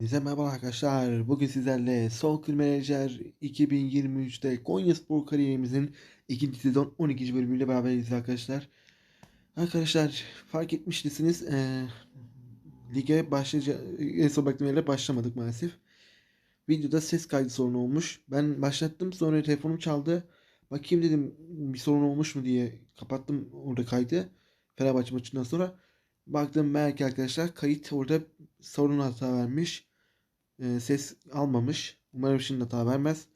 Herkese merhaba arkadaşlar. Bugün sizlerle Soul Menajer 2023'te Konyaspor kariyerimizin ikinci sezon 12. bölümüyle beraberiz arkadaşlar. Arkadaşlar fark etmişsiniz eee lige başlayacak en son beklemeyle başlamadık maalesef. Videoda ses kaydı sorunu olmuş. Ben başlattım sonra telefonum çaldı. Bakayım dedim bir sorun olmuş mu diye kapattım orada kaydı. Fenerbahçe maçından sonra. Baktım belki arkadaşlar kayıt orada sorun hata vermiş. Ee, ses almamış. Umarım şimdi hata vermez.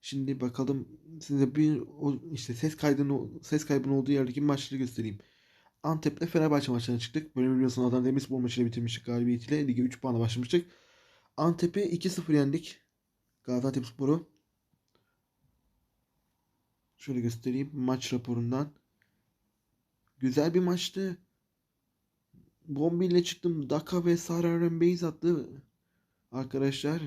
Şimdi bakalım size bir o işte ses kaydının ses kaybının olduğu yerdeki maçları göstereyim. Antep'te Fenerbahçe maçına çıktık. Böyle biliyorsunuz Adana Demirspor maçıyla bitirmiştik galibiyetiyle. Lige 3 puanla başlamıştık. Antep'i 2-0 yendik. Gaziantepspor'u. Şöyle göstereyim maç raporundan. Güzel bir maçtı. Bombi ile çıktım. Daka ve Sararen Beyz attı. Arkadaşlar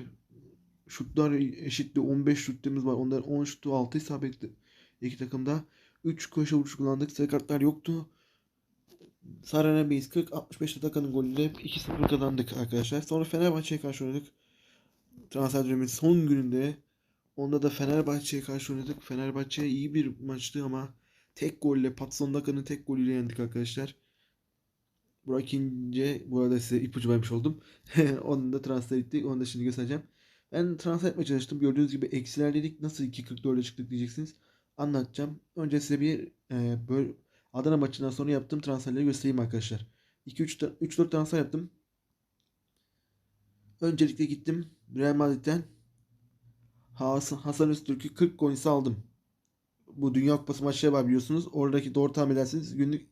şutlar eşitti. 15 şutlarımız var. Onlar 10 şutu 6 isabetli. İki takımda 3 köşe vuruş kullandık. Sarı kartlar yoktu. Sararen Beyz 40 65 Daka'nın golüyle 2-0 kazandık arkadaşlar. Sonra Fenerbahçe'ye karşı oynadık. Transfer döneminin son gününde Onda da Fenerbahçe'ye karşı oynadık. Fenerbahçe iyi bir maçtı ama tek golle Patson Daka'nın tek golüyle yendik arkadaşlar. Burak İnce bu arada size ipucu vermiş oldum. Onu da transfer ettik. Onu da şimdi göstereceğim. Ben transfer etmeye çalıştım. Gördüğünüz gibi eksilerledik. Nasıl 2.44'e çıktık diyeceksiniz. Anlatacağım. Önce size bir e, böyle Adana maçından sonra yaptığım transferleri göstereyim arkadaşlar. 2-3 3-4 transfer yaptım. Öncelikle gittim Real Madrid'den Hasan, Hasan Öztürk'ü 40 coins aldım. Bu Dünya Kupası maçları var biliyorsunuz. Oradaki doğru tahmin ederseniz günlük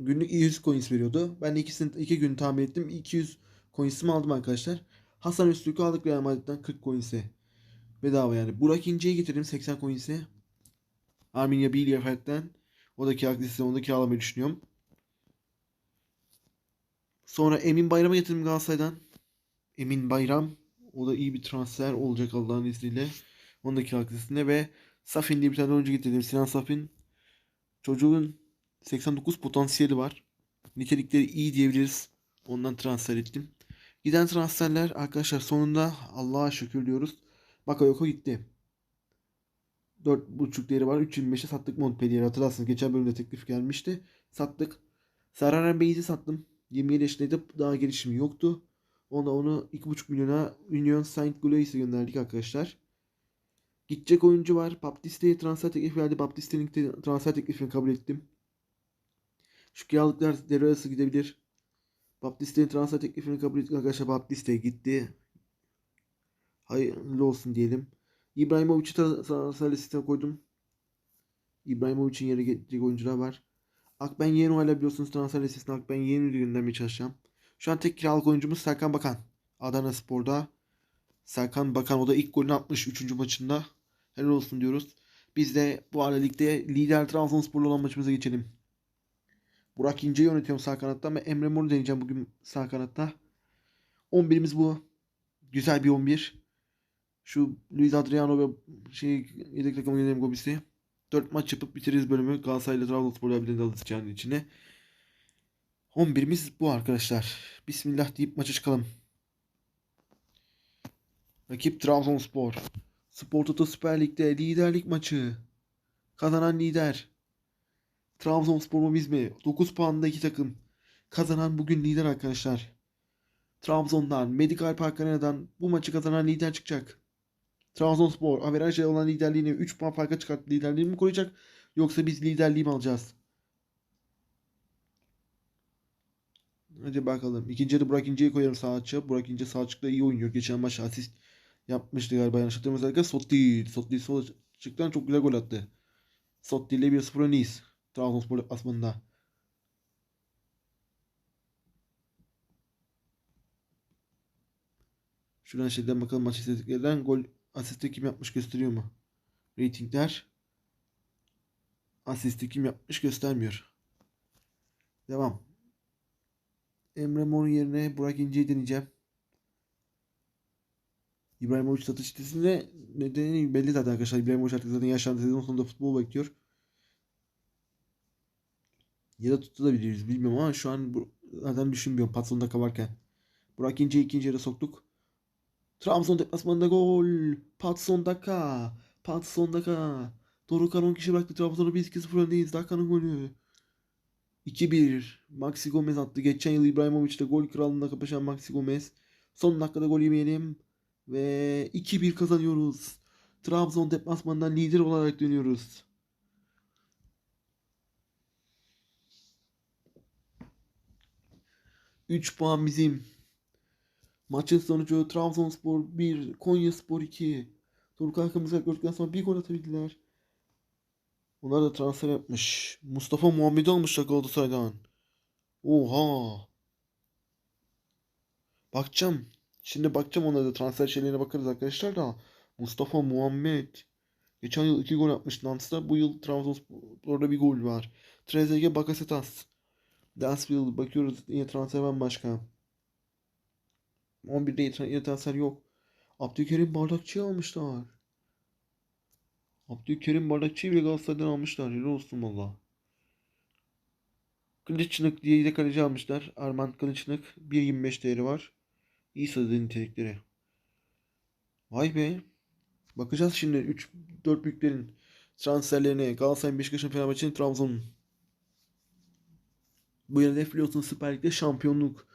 günlük 100 coins veriyordu. Ben de ikisini iki gün tahmin ettim. 200 coins'imi aldım arkadaşlar. Hasan Öztürk'ü aldık Real Madrid'den 40 coins'e. Bedava yani. Burak İnce'yi getirdim 80 coins'e. Arminia Bielefeld'den. O da kiralık listesi onu da kiralamayı düşünüyorum. Sonra Emin Bayram'ı getirdim Galatasaray'dan. Emin Bayram. O da iyi bir transfer olacak Allah'ın izniyle. Onun da kiralık ve Safin diye bir tane oyuncu getirdim. Sinan Safin. Çocuğun 89 potansiyeli var. Nitelikleri iyi diyebiliriz. Ondan transfer ettim. Giden transferler arkadaşlar sonunda Allah'a şükür diyoruz. Bakayoko gitti. 4.5 değeri var. 3.25'e sattık Montpellier'i hatırlarsınız. Geçen bölümde teklif gelmişti. Sattık. Sararen Bey'i sattım. 27 yaşındaydı. Daha gelişimi yoktu. Ona onu 2.5 milyona Union Saint Gillois'e gönderdik arkadaşlar. Gidecek oyuncu var. Baptiste'ye transfer teklifi geldi. Baptiste'nin te- transfer teklifini kabul ettim. Şu kiralıklar devre arası gidebilir. Baptiste'nin transfer teklifini kabul ettik arkadaşlar. Baptiste gitti. Hayırlı olsun diyelim. İbrahimovic'i tra- transfer listesine koydum. İbrahimovic'in yerine gelecek oyuncular var. Akben Yeni ile biliyorsunuz transfer listesine Akben Yeni göndermeye çalışacağım. Şu an tek kiralık oyuncumuz Serkan Bakan. Adana Spor'da. Serkan Bakan o da ilk golünü atmış 3. maçında. Helal olsun diyoruz. Biz de bu arada ligde lider Trabzonspor'la olan maçımıza geçelim. Burak İnce'yi yönetiyorum sağ kanatta ve Emre Mor'u deneyeceğim bugün sağ kanatta. 11'imiz bu. Güzel bir 11. Şu Luis Adriano ve şey yedek takımı yönelim Gobis'i. 4 maç yapıp bitiririz bölümü. Galatasaray ile Trabzonspor'la birlikte alırız yani içine. 11'imiz bu arkadaşlar. Bismillah deyip maça çıkalım. Rakip Trabzonspor. Spor Toto Süper Lig'de liderlik maçı. Kazanan lider. Trabzonspor mu biz mi? 9 puanda iki takım. Kazanan bugün lider arkadaşlar. Trabzon'dan, Medical Park Arena'dan bu maçı kazanan lider çıkacak. Trabzonspor averajla olan liderliğini 3 puan farka çıkarttı liderliğini mi koruyacak? Yoksa biz liderliği mi alacağız? Hadi bakalım. İkinci yarı Burak İnce'yi koyarım sağ. Burak İnce sağ açıkta iyi oynuyor. Geçen maç asist yapmıştı galiba yanlış hatırlamıyorsam. Sotti. Sotti sol açıktan çok güzel gol attı. Sotti ile 1-0 öndeyiz. Trabzonspor deplasmanında. Şuradan şeyden bakalım maç istediklerden gol asisti kim yapmış gösteriyor mu? Ratingler asisti kim yapmış göstermiyor. Devam. Emre Mor yerine Burak İnce'yi deneyeceğim. İbrahimovic satış sitesinde nedeni belli zaten arkadaşlar. İbrahimovic artık zaten yaşlandı. Sezon sonunda futbol bekliyor. Ya da tutabiliriz bilmiyorum ama şu an bu, zaten düşünmüyorum Patson'da varken. Burak İnce'yi ikinci yarı soktuk. Trabzon deplasmanında gol. Patson Daka. Patson Daka. Dorukhan 10 kişi bıraktı. Trabzon'u 1-2-0 öndeyiz. Daka'nın golü. 2-1. Maxi Gomez attı. Geçen yıl İbrahimovic'te gol kralında kapışan Maxi Gomez. Son dakikada gol yemeyelim. Ve 2-1 kazanıyoruz. Trabzon deplasmanından lider olarak dönüyoruz. Üç puan bizim. Maçın sonucu Trabzonspor 1, Konyaspor 2. Turkuaz Kırmızı gördükten sonra bir gol atabildiler. Onlar da transfer yapmış. Mustafa Muhammed'i almışlar Galatasaray'dan. Oha. Bakacağım. Şimdi bakacağım onlara da transfer şeylerine bakarız arkadaşlar da. Mustafa Muhammed. Geçen yıl 2 gol atmış Nance'da. Bu yıl Trabzonspor'da bir gol var. Trezeguet Bakasetas. Dansville bakıyoruz yine transfer var başka. 11'de yine transfer yok. Abdülkerim Bardakçı'yı almışlar. Abdülkerim Bardakçı'yı bile Galatasaray'dan almışlar. Helal olsun valla. Kılıçlık diye de kaleci almışlar. Arman Kılıçlık 1.25 değeri var. İyi sayıda nitelikleri. Vay be. Bakacağız şimdi 3 4 büyüklerin transferlerine. Galatasaray, Beşiktaş'ın, Fenerbahçe'nin, Trabzon'un. Bu yıl hedefliyorsun Süper Lig'de şampiyonluk.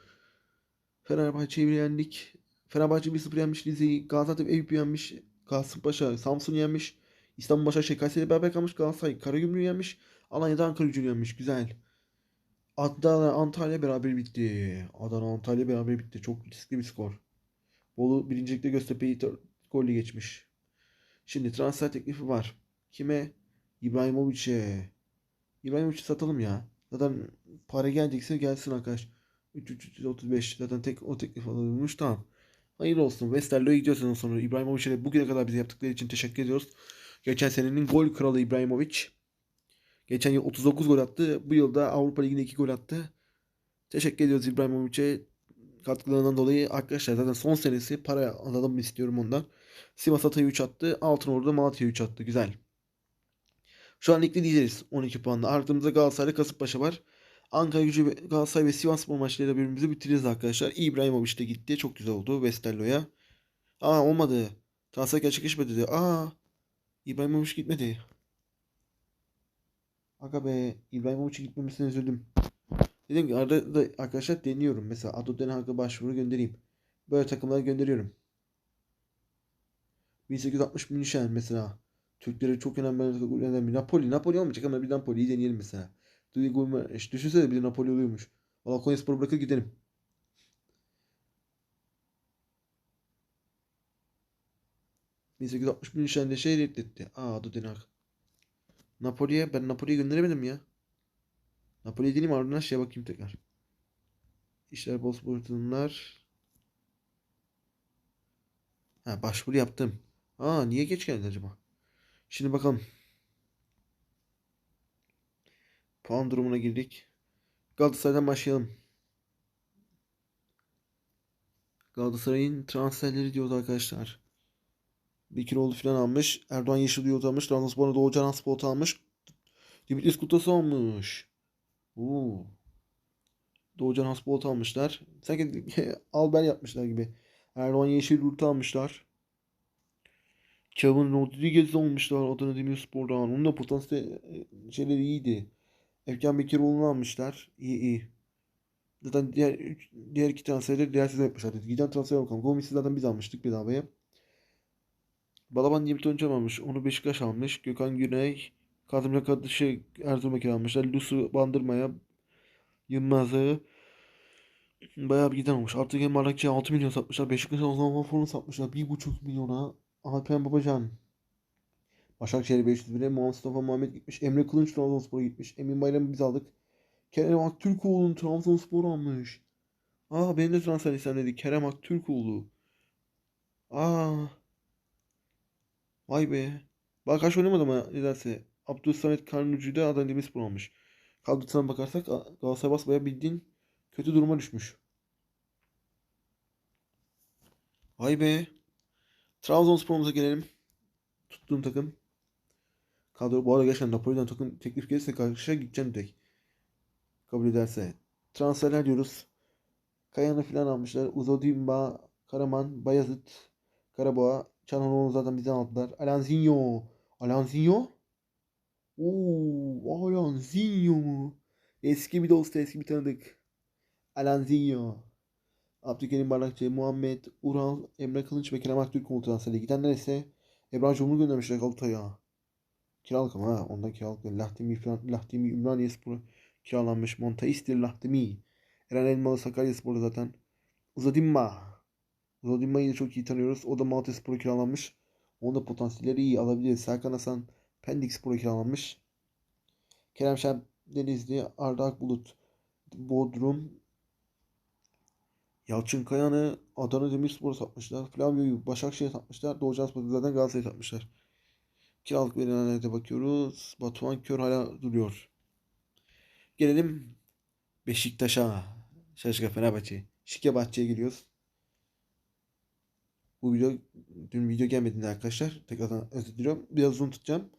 Fenerbahçe'yi yendik. Fenerbahçe 1-0 yenmiş Rize'yi. Gaziantep Eyüp yenmiş. Kasımpaşa Samsun yenmiş. İstanbul Başakşehir Kayseri beraber kalmış. Galatasaray Karagümrük'ü yenmiş. Alanya'da Ankara gücünü yenmiş. Güzel. Adana Antalya beraber bitti. Adana Antalya beraber bitti. Çok riskli bir skor. Bolu birincilikte Göztepe'yi golle geçmiş. Şimdi transfer teklifi var. Kime? İbrahimovic'e. İbrahimovic'i satalım ya. Zaten para gelecekse gelsin arkadaş. 335 zaten tek o teklif alınmış tamam. Hayırlı olsun. Westerlo'ya gidiyoruz sonra. İbrahimovic'e bugüne kadar bize yaptıkları için teşekkür ediyoruz. Geçen senenin gol kralı İbrahimovic. Geçen yıl 39 gol attı. Bu yılda Avrupa Ligi'nde 2 gol attı. Teşekkür ediyoruz İbrahimovic'e katkılarından dolayı. Arkadaşlar zaten son senesi para alalım istiyorum ondan. Sivas Atay'ı 3 attı. Altınordu'da Malatya'yı 3 attı. Güzel. Şu an ligde lideriz 12 puanla. Ardımızda Galatasaray Kasımpaşa var. Ankara gücü Galatasaray ve Sivasspor maçlarıyla birbirimizi bitiririz arkadaşlar. İbrahimovic de gitti. Çok güzel oldu Westerlo'ya. Aa olmadı. Transfer gerçekleşmedi dedi. Aa İbrahimovic gitmedi. Aga be İbrahimovic'in gitmemesine üzüldüm. Dedim ki arada da arkadaşlar deniyorum. Mesela Ado Den Haag'a başvuru göndereyim. Böyle takımlara gönderiyorum. 1860 München mesela. Türklere çok önemli bir Napoli. Napoli olmayacak ama bir Napoli'yi deneyelim mesela. Duygu işte düşünsene bir Napoli oluyormuş. Valla Konyaspor bırakır gidelim. ...1860 München'de şey reddetti. Aa adı Denak. Napoli'ye ben Napoli'ye gönderemedim ya. Napoli'ye deneyim ardından şeye bakayım tekrar. İşler Bozburtunlar. Ha başvuru yaptım. Aa niye geç geldi acaba? Şimdi bakalım. Puan durumuna girdik. Galatasaray'dan başlayalım. Galatasaray'ın transferleri diyordu arkadaşlar. Bekiroğlu falan almış. Erdoğan Yeşil Yurt almış. Trabzonspor'a Doğucan Asport almış. Dimitris Kutası almış. Oo. Doğucan Asport almışlar. Sanki Alber yapmışlar gibi. Erdoğan Yeşil Yurt almışlar. Kevin Rodriguez almışlar Adana Demirspor'dan. Onun da potansiyel şeyleri iyiydi. Erkan Bekiroğlu'nu almışlar. İyi iyi. Zaten diğer diğer iki transferleri diğer sezon yapmışlar. Giden transfer bakalım. Gomis'i zaten biz almıştık bedavaya. Balaban diye bir oyuncu. Onu Beşiktaş almış. Gökhan Güney. Kazımcan kardeşi Erzurum'a kiralamışlar. Lusu Bandırma'ya Yılmaz'ı bayağı bir giden olmuş. Artık hem Malakçı'ya 6 milyon satmışlar. Beşiktaş'a o zaman Vafor'unu satmışlar. 1,5 milyona. Alpen Babacan. Başakşehir 500 bine. Mustafa Muhammed gitmiş. Emre Kılınç Trabzonspor'a gitmiş. Emin Bayram'ı biz aldık. Kerem Aktürkoğlu'nun Trabzonspor almış. Aa benim de transfer listemdeydi. Kerem Aktürkoğlu. Aa. Vay be. Bak kaç oynamadı ama nedense. Abdülsamet Karnucu'yu da Adana Demirspor almış. Kadrosuna bakarsak Galatasaray basbaya bildiğin kötü duruma düşmüş. Vay be. Trabzonspor'umuza gelelim. Tuttuğum takım. Kadro bu arada gerçekten Napoli'den takım teklif gelirse karşıya gideceğim tek. Kabul ederse. Transferler diyoruz. Kayan'ı falan almışlar. Uzodimba, Karaman, Bayazıt, Karaboğa. Çananoğlu zaten bizden aldılar. Alanzinho. Alanzinho? Oo, Alanzinho mu? Eski bir dost, eski bir tanıdık. Alanzinho. Abdülkerim Bardakçı, Muhammed, Ural, Emre Kılınç ve Kerem Aktürkoğlu transferi. Gidenler ise Ebrar Cumhur'u göndermişler Galatasaray'a. Kiralık ama ha. Ondan kiralık. Lahtimi, Lahtimi Ümraniye Spor'a kiralanmış. Montaistir Lahtimi. Eren Elmalı Sakarya Spor'da zaten. Uzadimma. Uzadimma'yı da çok iyi tanıyoruz. O da Malatya Spor'a kiralanmış. Onun da potansiyelleri iyi alabiliriz. Serkan Hasan Pendik Spor'a kiralanmış. Kerem Şen Denizli, Arda Akbulut, Bodrum, Yalçın Kayan'ı Adana Demirspor'a satmışlar. Flavio'yu Başakşehir'e satmışlar. Doğucan Spor'u zaten Galatasaray'a satmışlar. Kiralık verilenlere de bakıyoruz. Batuhan Kör hala duruyor. Gelelim Beşiktaş'a. Şaşka Fenerbahçe. Şikerbahçe'ye giriyoruz. Bu video dün video gelmediğinde arkadaşlar. Tekrardan özür diliyorum. Biraz uzun tutacağım.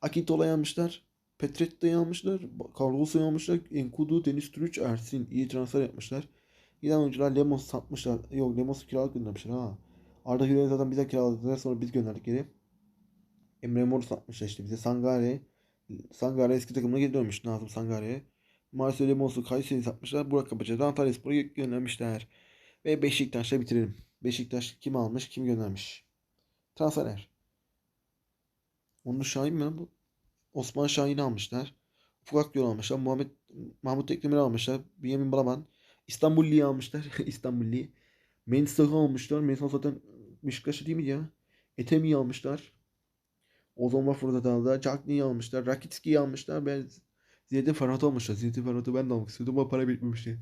Akintola'yı almışlar. Petretta'yı almışlar. Carlos'u almışlar. Enkudu, Deniz Türüç, Ersin. iyi transfer yapmışlar. Giden oyuncular Lemos satmışlar. Yok Lemos'u kiralık göndermişler ha. Arda Güler'i zaten bize kiraladılar. Sonra biz gönderdik geri. Emre Mor'u satmışlar işte bize. Sangare. Sangare eski takımına geri dönmüş. Nazım Sangare'ye. Marcelo Lemos'u Kayseri'yi satmışlar. Burak Kapıcı'ya da Antalya Spor'a göndermişler. Ve Beşiktaş'la bitirelim. Beşiktaş kim almış kim göndermiş. Transferler. Onur Şahin mi bu? Osman Şahin'i almışlar. Ufuk Akgül almışlar. Muhammed Mahmut Tekdemir'i almışlar. Bünyamin Balaban. İstanbulli'yi almışlar. İstanbulli. Mensah'ı almışlar. Mensah zaten Beşiktaş'ı değil mi ya? Etemi'yi almışlar. Ozan Vafur'da da aldılar. Cagney'i almışlar. Rakitski'yi almışlar. Ben Ziyedin Ferhat'ı almışlar. Ziyedin Ferhat'ı ben de almak istiyordum ama para bitmemişti.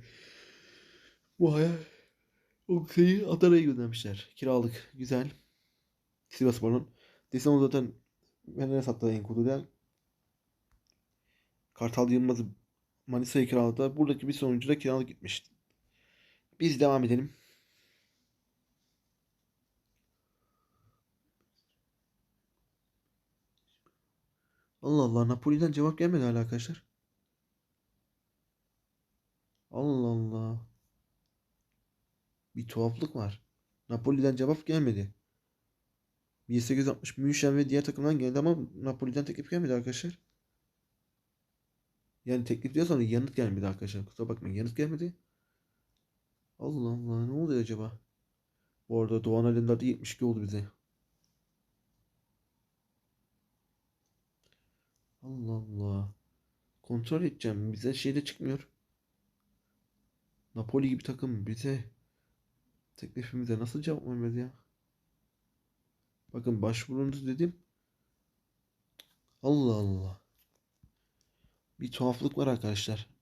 Bu hayal o şeyi Adana'ya göndermişler. Kiralık. Güzel. Sivasspor'un. Desano zaten Fener'e sattı Enkudu'da. Kartal Yılmaz'ı Manisa'ya kiraladılar. Buradaki bir sonuncu da kiralık gitmiş. Biz devam edelim. Allah Allah Napoli'den cevap gelmedi hala arkadaşlar. Allah Allah. Bir tuhaflık var. Napoli'den cevap gelmedi. 1860 München ve diğer takımdan geldi ama Napoli'den teklif gelmedi arkadaşlar. Yani teklif diyorsan yanıt gelmedi arkadaşlar. Kusura bakmayın yanıt gelmedi. Allah Allah ne oluyor acaba? Bu arada Doğan Alemdar'da 72 oldu bize. Allah Allah. Kontrol edeceğim. Bize şeyde çıkmıyor. Napoli gibi takım bize teklifimize nasıl cevap vermedi ya? Bakın başvurunuz dedim. Allah Allah. Bir tuhaflık var arkadaşlar.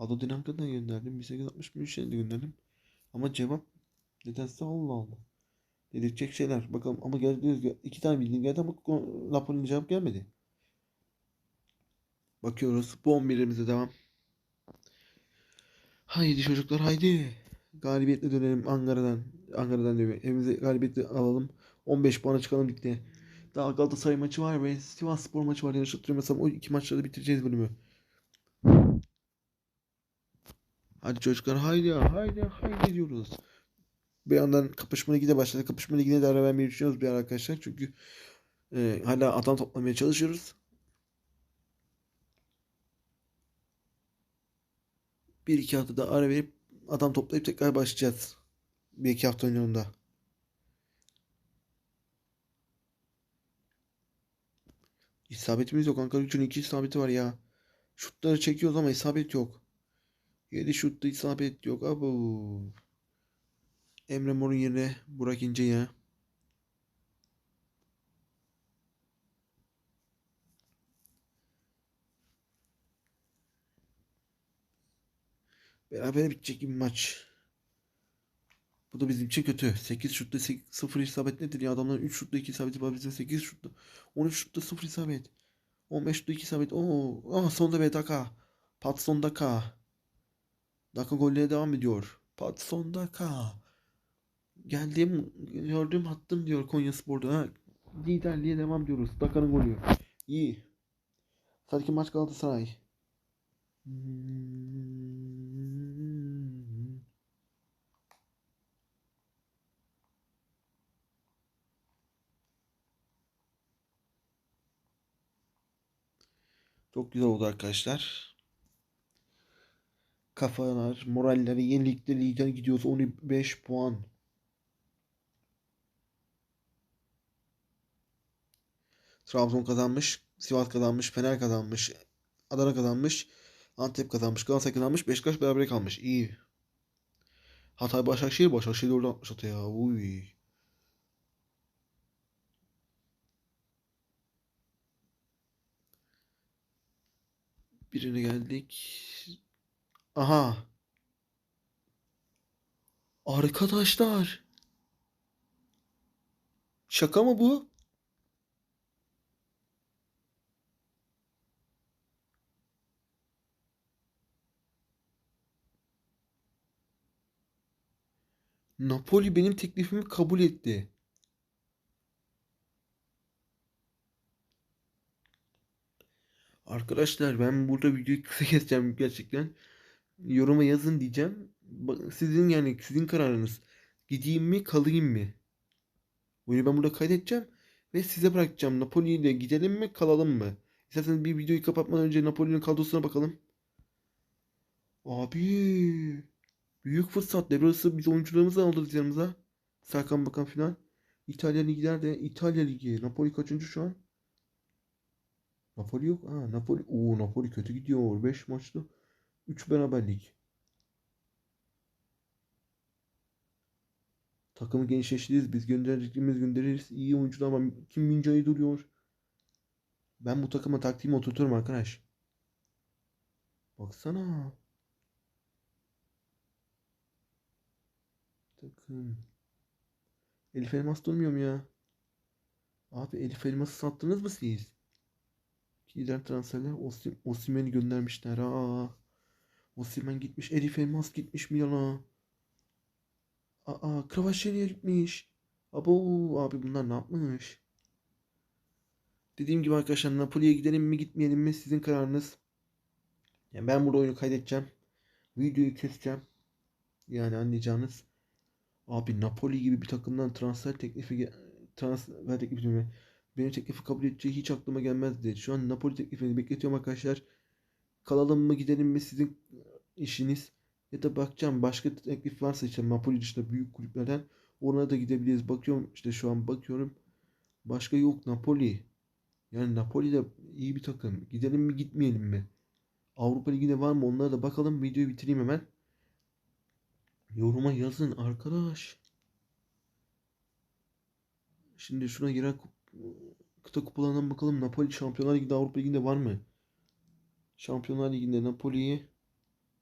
Ado Dinanka'dan gönderdim. 1860 Münşen'e de gönderdim. Ama cevap nedense Allah Allah. Dedirtecek şeyler. Bakalım ama geldi iki tane bildiğin geldi ama Napoli'nin cevap gelmedi. Bakıyoruz. Bu 11'imize devam. Haydi çocuklar haydi. Galibiyetle dönelim Ankara'dan. Ankara'dan diyor. Evimize galibiyetle alalım. 15 puana çıkalım ligde. Daha Galatasaray maçı var ve Sivas Spor maçı var. Yanlış hatırlamıyorsam o iki maçları bitireceğiz bölümü. Hadi çocuklar haydi haydi haydi diyoruz. Bir yandan kapışma ligine başladı. Kapışma ligine de ara vermeyi düşünüyoruz bir arkadaşlar. Çünkü e, hala adam toplamaya çalışıyoruz. Bir iki hafta da ara verip adam toplayıp tekrar başlayacağız. Bir iki hafta önünde. İsabetimiz yok. Ankara gücünün iki isabeti var ya. Şutları çekiyoruz ama isabet yok. 7 şutta isabet yok. Abu. Emre Mor'un yerine Burak İnce ya. Beraber bitecek bir maç. Bu da bizim için kötü. 8 şutta 0 isabet nedir ya? Adamların 3 şutta 2 isabeti var. Bizim 8 şutta. 13 şutta 0 isabet. 15 şutta 2 isabet. Oo, ah sonunda be Daka. Patson Daka. Daka gollere devam ediyor. Patson Daka. Geldiğim gördüğüm hattım diyor Konya Spor'da. Ha, liderliğe devam diyoruz. Daka'nın golü. İyi. Sadece maç Galatasaray. Hmm. Çok güzel oldu arkadaşlar. Kafalar, moralleri, yenilikleri lider gidiyoruz. 15 puan. Trabzon kazanmış, Sivas kazanmış, Fener kazanmış, Adana kazanmış, Antep kazanmış, Galatasaray kazanmış, Beşiktaş beraber kalmış. İyi. Hatay Başakşehir, Başakşehir orada atmış Hatay'a. Uy. Birine geldik. Aha. Arkadaşlar. Şaka mı bu? Napoli benim teklifimi kabul etti. Arkadaşlar ben burada videoyu kısa keseceğim gerçekten. Yoruma yazın diyeceğim. Sizin yani sizin kararınız. Gideyim mi kalayım mı? Bunu ben burada kaydedeceğim ve size bırakacağım. Napoli ile gidelim mi kalalım mı? İsterseniz bir videoyu kapatmadan önce Napoli'nin kadrosuna bakalım. Abi büyük fırsat. Devre arası biz oyuncularımızı aldık yanımıza. Serkan Bakan filan. İtalya Ligi'ler de İtalya Ligi. Napoli kaçıncı şu an? Napoli yok. Ha, Napoli. Oo, Napoli kötü gidiyor. 5 maçlı 3 beraberlik. Takımı gençleştiririz. Biz göndereceklerimiz göndeririz. İyi oyuncular ama Kim Min-jae duruyor. Ben bu takıma taktiğimi oturturum arkadaş. Baksana. Takım. Elif Elmas durmuyor mu ya? Abi Elif Elmas'ı sattınız mı siz? Giden transferler Osim, Osimhen'i göndermişler. Aa. Osimhen gitmiş. Elif Elmas gitmiş Milan'a. Aa, Kvaratskhelia gitmiş. Abo abi bunlar ne yapmış? Dediğim gibi arkadaşlar Napoli'ye gidelim mi gitmeyelim mi sizin kararınız. Yani ben burada oyunu kaydedeceğim. Videoyu keseceğim. Yani anlayacağınız. Abi Napoli gibi bir takımdan transfer teklifi transfer teklifi ya. Benim teklifi kabul edeceği hiç aklıma gelmezdi. Şu an Napoli teklifini bekletiyorum arkadaşlar. Kalalım mı gidelim mi sizin işiniz. Ya da bakacağım başka teklif varsa işte Napoli dışında büyük kulüplerden ona da gidebiliriz. Bakıyorum işte şu an bakıyorum. Başka yok Napoli. Yani Napoli de iyi bir takım. Gidelim mi gitmeyelim mi? Avrupa Ligi'nde var mı? Onlara da bakalım. Videoyu bitireyim hemen. Yoruma yazın arkadaş. Şimdi şuna giren kıta kupalarından bakalım. Napoli Şampiyonlar Ligi'nde Avrupa Ligi'nde var mı? Şampiyonlar Ligi'nde Napoli'yi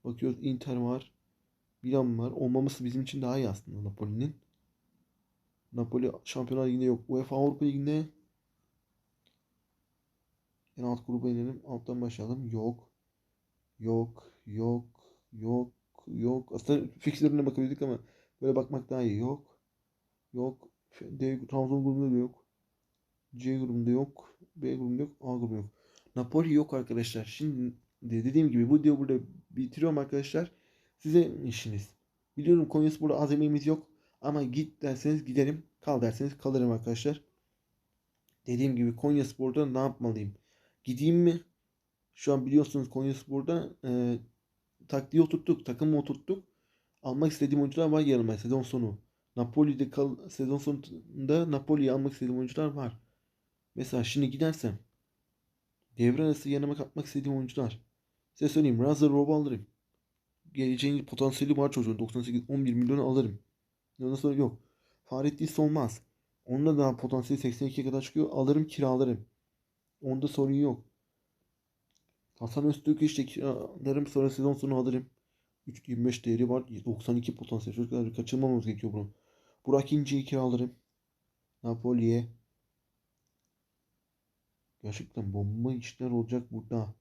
bakıyoruz. Inter var. Milan var. Olmaması bizim için daha iyi aslında Napoli'nin. Napoli Şampiyonlar Ligi'nde yok. UEFA Avrupa Ligi'nde en alt gruba inelim. Alttan başlayalım. Yok. Yok. Yok. Yok. Yok. Aslında fixlerine bakabilirdik ama böyle bakmak daha iyi. Yok. Yok. D Trabzon grubunda da yok. C grubunda yok. B grubunda yok. A grubunda yok. Napoli yok arkadaşlar. Şimdi dediğim gibi bu videoyu burada bitiriyorum arkadaşlar. Size işiniz. Biliyorum Konyaspor'da az emeğimiz yok. Ama git derseniz giderim. Kal derseniz kalırım arkadaşlar. Dediğim gibi Konyaspor'da ne yapmalıyım? Gideyim mi? Şu an biliyorsunuz Konyaspor'da e, taktiği oturttuk. Takımı oturttuk. Almak istediğim oyuncular var yanıma sezon sonu. Napoli'de kal sezon sonunda Napoli'yi almak istediğim oyuncular var. Mesela şimdi gidersem devre arası yanıma katmak istediğim oyuncular. Size söyleyeyim. Razer Rob'u alırım. Geleceğin potansiyeli var çocuğun. 98 11 milyonu alırım. Ondan sonra yok. Fahrettin olmaz. Onda da potansiyeli 82'ye kadar çıkıyor. Alırım kiralarım. Onda sorun yok. Hasan Öztürk'ü işte kiralarım sonra sezon sonu alırım. 3.25 değeri var. 92 potansiyel. Çocuklar kaçırmamamız gerekiyor bunu. Burak İnci'yi kiralarım. Napoli'ye. Gerçekten bomba işler olacak burada.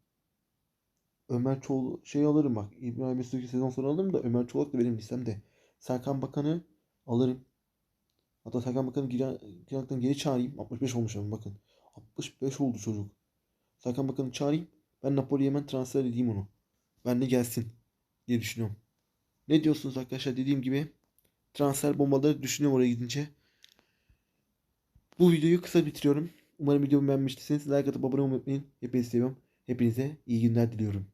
Ömer Çol şey alırım bak. İbrahim Öztürk'ü sezon sonu alırım da Ömer Çolak da benim listemde. Serkan Bakan'ı alırım. Hatta Serkan Bakan'ı kiralıktan geri çağırayım. 65 olmuş ama bakın. 65 oldu çocuk. Serkan Bakan'ı çağırayım. Ben Napoli'ye hemen transfer edeyim onu. Ben de gelsin diye düşünüyorum. Ne diyorsunuz arkadaşlar? Dediğim gibi transfer bombaları düşünüyorum oraya gidince. Bu videoyu kısa bitiriyorum. Umarım videomu beğenmişsiniz. Like atıp abone olmayı unutmayın. Hepinizi seviyorum. Hepinize iyi günler diliyorum.